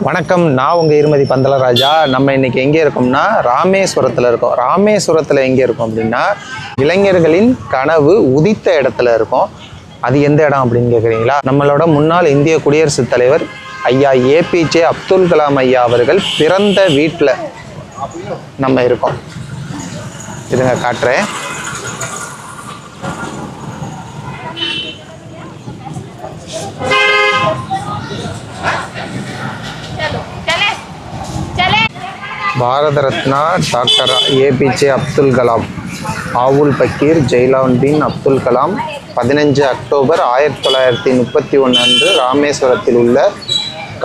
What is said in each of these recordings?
வணக்கம் நான் உங்கள் இருமதி பந்தலராஜா நம்ம இன்னைக்கு எங்கே இருக்கோம்னா ராமேஸ்வரத்தில் இருக்கோம். ராமேஸ்வரத்தில் எங்கே இருக்கோம் அப்படின்னா இளைஞர்களின் கனவு உதித்த இடத்துல இருக்கோம். அது எந்த இடம் அப்படின்னு கேட்குறீங்களா நம்மளோட முன்னாள் இந்திய குடியரசுத் தலைவர் ஐயா ஏபிஜே அப்துல் கலாம் ஐயா அவர்கள் பிறந்த வீட்டில் நம்ம இருக்கோம். இருங்க காட்டுறேன். Bharat Ratna doctor APJ Abdul Kalam. Avul Pakir ஜெய்லான் பின் அப்துல் கலாம். பதினஞ்சு அக்டோபர் ஆயிரத்தி தொள்ளாயிரத்தி முப்பத்தி ஒன்று அன்று ராமேஸ்வரத்தில் உள்ள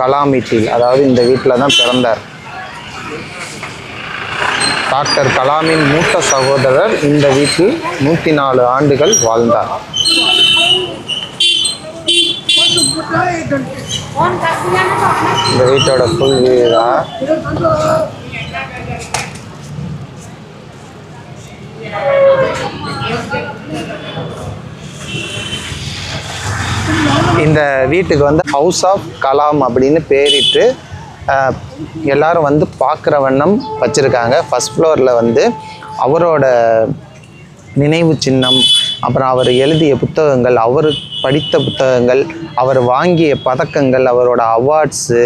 கலாம் கலாமிட்டில் அதாவது இந்த வீட்டில் தான் பிறந்தார். டாக்டர் கலாமின் மூத்த சகோதரர் இந்த வீட்டில் நூற்றி நாலு ஆண்டுகள் வாழ்ந்தார். இந்த வீட்டோட புல்வீடா இந்த வீட்டுக்கு வந்து ஹவுஸ் ஆஃப் கலாம் அப்படின்னு பேரிட்டு எல்லாரும் வந்து பார்க்குற வண்ணம் வச்சுருக்காங்க. ஃபஸ்ட் ஃப்ளோரில் வந்து அவரோட நினைவு சின்னம் அப்புறம் அவர் எழுதிய புத்தகங்கள் அவர் படித்த புத்தகங்கள் அவர் வாங்கிய பதக்கங்கள் அவரோட அவார்ட்ஸு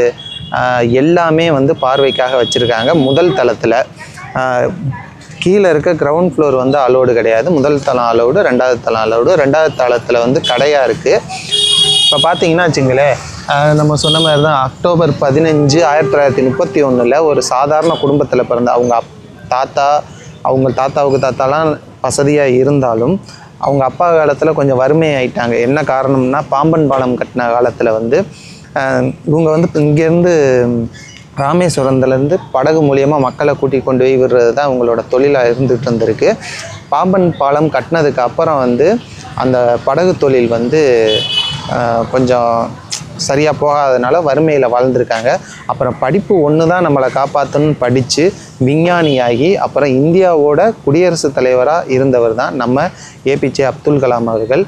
எல்லாமே வந்து பார்வைக்காக வச்சுருக்காங்க. முதல் தளத்தில் கீழே இருக்க கிரவுண்ட் ஃப்ளோர் வந்து அலோடு கிடையாது. முதல் தளம் அலோடு ரெண்டாவது தளம் அலோடு ரெண்டாவது தளத்தில் வந்து கடையாக இருக்குது இப்போ பார்த்தீங்கன்னா வச்சுங்களேன் நம்ம சொன்ன மாதிரி தான் அக்டோபர் பதினஞ்சு ஆயிரத்தி தொள்ளாயிரத்தி முப்பத்தி ஒன்றில் ஒரு சாதாரண குடும்பத்தில் பிறந்த அவங்க அப் தாத்தா அவங்க தாத்தாவுக்கு தாத்தாலாம் வசதியாக இருந்தாலும் அவங்க அப்பா காலத்தில் கொஞ்சம் வறுமை ஆயிட்டாங்க என்ன காரணம்னா பாம்பன் பாலம் கட்டின காலத்தில் வந்து இவங்க வந்து இங்கேருந்து ராமேஸ்வரத்துலேருந்து படகு மூலியமாக மக்களை கூட்டி கொண்டு போய் விடுறது தான் அவங்களோட தொழிலாக இருந்துகிட்டு இருந்திருக்கு. பாம்பன் பாலம் கட்டினதுக்கு அப்புறம் வந்து அந்த படகு தொழில் வந்து கொஞ்சம் சரியாக போகாதனால வறுமையில் வாழ்ந்திருக்காங்க. அப்புறம் படிப்பு ஒன்று தான் நம்மளை காப்பாற்றணும்னு படித்து விஞ்ஞானியாகி அப்புறம் இந்தியாவோட குடியரசுத் தலைவராக இருந்தவர் தான் நம்ம ஏபிஜே அப்துல் கலாம் அவர்கள்.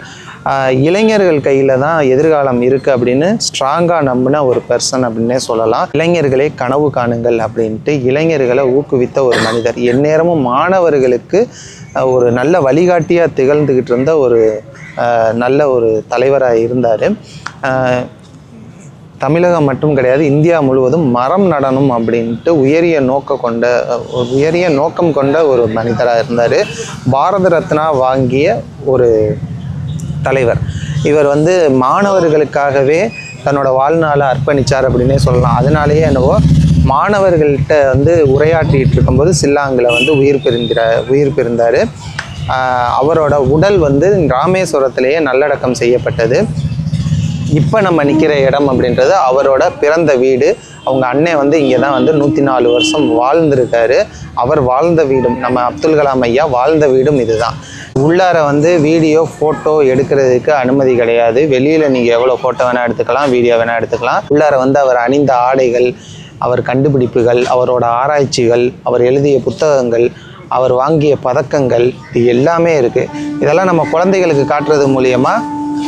இளைஞர்கள் கையில் தான் எதிர்காலம் இருக்குது அப்படின்னு ஸ்ட்ராங்காக நம்பின ஒரு பர்சன் அப்படின்னே சொல்லலாம். இளைஞர்களே கனவு காணுங்கள் அப்படின்ட்டு இளைஞர்களை ஊக்குவித்த ஒரு மனிதர். எந்நேரமும் மாணவர்களுக்கு ஒரு நல்ல வழிகாட்டியாக திகழ்ந்துக்கிட்டு இருந்த ஒரு நல்ல ஒரு தலைவராக இருந்தார். தமிழகம் மட்டும் கிடையாது இந்தியா முழுவதும் மரம் நடனம் அப்படின்ட்டு உயரிய நோக்க கொண்ட உயரிய நோக்கம் கொண்ட ஒரு மனிதராக இருந்தார். பாரத ரத்னா வாங்கிய ஒரு தலைவர். இவர் வந்து மாணவர்களுக்காகவே தன்னோட வாழ்நாளை அர்ப்பணிச்சார் அப்படின்னே சொல்லலாம். அதனாலேயே என்னவோ மாணவர்கள்ட்ட வந்து உரையாற்றிட்டு இருக்கும்போது சில்லாங்கில் வந்து உயிர் பிரிந்திர உயிர் பிரிந்தார். அவரோட உடல் வந்து ராமேஸ்வரத்திலேயே நல்லடக்கம் செய்யப்பட்டது. இப்போ நம்ம நிற்கிற இடம் அப்படின்றது அவரோட பிறந்த வீடு. அவங்க அண்ணன் வந்து இங்கே தான் வந்து நூற்றி நாலு வருஷம் வாழ்ந்திருக்காரு. அவர் வாழ்ந்த வீடும் நம்ம அப்துல் கலாம் ஐயா வாழ்ந்த வீடும் இதுதான். உள்ளார வந்து வீடியோ ஃபோட்டோ எடுக்கிறதுக்கு அனுமதி கிடையாது. வெளியில் நீங்கள் எவ்வளோ ஃபோட்டோ வேணால் எடுத்துக்கலாம் வீடியோ வேணால் எடுத்துக்கலாம். உள்ளார வந்து அவர் அணிந்த ஆடைகள் அவர் கண்டுபிடிப்புகள் அவரோட ஆராய்ச்சிகள் அவர் எழுதிய புத்தகங்கள் அவர் வாங்கிய பதக்கங்கள் இது எல்லாமே இருக்குது இதெல்லாம் நம்ம குழந்தைகளுக்கு காட்டுறது மூலியமாக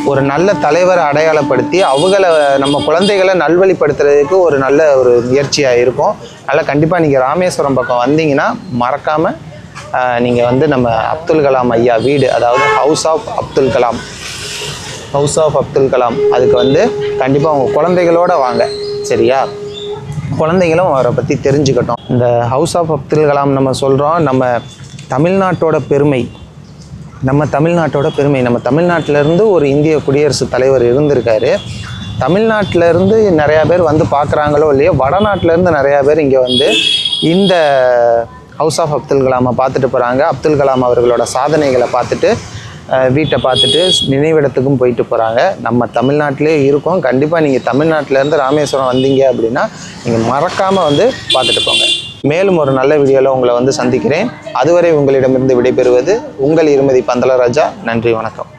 ஒரு நல்ல தலைவரை அடையாளப்படுத்தி அவங்கள நம்ம குழந்தைகளை நல்வழிப்படுத்துறதுக்கு ஒரு நல்ல ஒரு முயற்சியாக இருக்கும். அதனால் கண்டிப்பாக நீங்கள் ராமேஸ்வரம் பக்கம் வந்தீங்கன்னா மறக்காமல் நீங்கள் வந்து நம்ம அப்துல் கலாம் ஐயா வீடு அதாவது house of Abdul Kalam house of Abdul Kalam அதுக்கு வந்து கண்டிப்பாக உங்கள் குழந்தைகளோட வாங்க. சரியா? குழந்தைங்களும் அவரை பற்றி தெரிஞ்சுக்கட்டும். இந்த ஹவுஸ் ஆஃப் அப்துல் கலாம் நம்ம சொல்கிறோம் நம்ம தமிழ்நாட்டோட பெருமை நம்ம தமிழ்நாட்டோட பெருமை. நம்ம தமிழ்நாட்டிலேருந்து ஒரு இந்திய குடியரசுத் தலைவர் இருந்திருக்காரு. தமிழ்நாட்டிலேருந்து நிறையா பேர் வந்து பார்க்குறாங்களோ இல்லையோ வடநாட்டிலேருந்து நிறையா பேர் இங்கே வந்து இந்த ஹவுஸ் ஆஃப் அப்துல் கலாமை பார்த்துட்டு போகிறாங்க அப்துல் கலாம் அவர்களோட சாதனைகளை பார்த்துட்டு வீட்டை பார்த்துட்டு நினைவிடத்துக்கும் போயிட்டு போகிறாங்க நம்ம தமிழ்நாட்டிலே இருக்கோம். கண்டிப்பாக நீங்கள் தமிழ்நாட்டிலேருந்து ராமேஸ்வரம் வந்தீங்க அப்படின்னா நீங்கள் மறக்காமல் வந்து பார்த்துட்டு போங்க. மேலும் ஒரு நல்ல வீடியோவில் உங்களை வந்து சந்திக்கிறேன். அதுவரை உங்களிடமிருந்து விடைபெறுவது உங்கள் இருமதி பந்தலராஜா நன்றி வணக்கம்.